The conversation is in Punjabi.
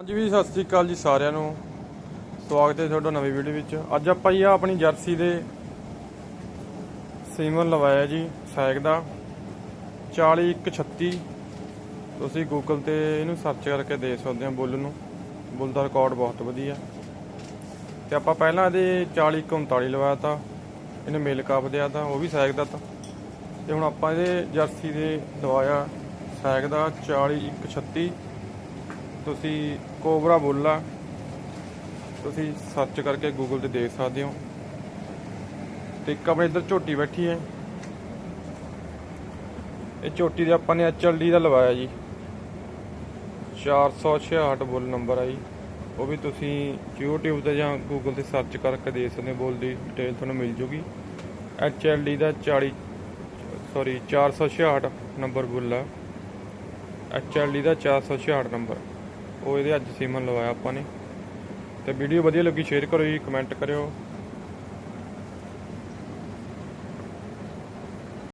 ਹਾਂਜੀ ਵੀ ਸਤਿ ਸ੍ਰੀ ਅਕਾਲ ਜੀ ਸਾਰਿਆਂ ਨੂੰ। ਸਵਾਗਤ ਹੈ ਤੁਹਾਡਾ ਨਵੀਂ ਵੀਡੀਓ ਵਿੱਚ। ਅੱਜ ਆਪਾਂ ਜੀ ਆਹ ਆਪਣੀ ਜਰਸੀ ਦੇ ਸੀਮਨ ਲਵਾਇਆ ਜੀ ਸੈਕ ਦਾ। 40136 ਤੁਸੀਂ ਗੂਗਲ ਤੇ ਇਹਨੂੰ ਸਰਚ ਕਰਕੇ ਦੇਖ ਸਕਦੇ ਹੋ ਬੁੱਲ ਨੂੰ। ਬੁੱਲ ਦਾ ਰਿਕਾਰਡ ਬਹੁਤ ਵਧੀਆ। ਤੇ ਆਪਾਂ ਪਹਿਲਾਂ ਇਹਦੇ 40139 ਲਵਾਇਆ ਤਾਂ। ਇਹਨੇ ਮੇਲ ਕਾਪ ਦਿਆ ਤਾਂ, ਉਹ ਵੀ ਸੈਕ ਦਾ ਤਾਂ। ਤੇ ਹੁਣ ਆਪਾਂ ਇਹਦੇ ਜਰਸੀ ਦੇ ਲਵਾਇਆ ਸੈਕ ਦਾ 40136 ਤੁਸੀਂ ਕੋਬਰਾ ਬੋਲਾ। ਤੁਸੀਂ ਸਰਚ ਕਰਕੇ ਗੂਗਲ ਤੇ ਦੇਖ ਸਕਦੇ ਹੋ। ਤੇ ਇੱਕ ਆਪਣੇ ਇੱਧਰ ਝੋਟੀ ਬੈਠੀ ਹੈ। ਇਹ ਝੋਟੀ ਦੇ ਆਪਾਂ ਨੇ ਐਚਐਲਡੀ ਦਾ ਲਵਾਇਆ ਜੀ। 466 ਬੋਲ ਨੰਬਰ ਆ ਜੀ। ਉਹ ਵੀ ਤੁਸੀਂ YouTube ਤੇ ਜਾਂ Google ਤੇ ਸਰਚ ਕਰਕੇ ਦੇਖ ਸਕਦੇ ਹੋ। ਬੋਲ ਦੀ ਡਿਟੇਲ ਤੁਹਾਨੂੰ ਮਿਲ ਜੂਗੀ। ਐਚਐਲਡੀ ਦਾ 40 ਸੌਰੀ 466 ਨੰਬਰ ਬੋਲ। ਆ ਐਚਐਲਡੀ ਦਾ 466 ਨੰਬਰ। ਉਹ ਇਹਦੇ ਅੱਜ ਸੀਮਨ ਲਵਾਇਆ ਆਪਾਂ ਨੇ। ਤੇ ਵੀਡੀਓ ਵਧੀਆ ਲੱਗੀ ਸ਼ੇਅਰ ਕਰੋ ਜੀ ਕਮੈਂਟ ਕਰਿਓ।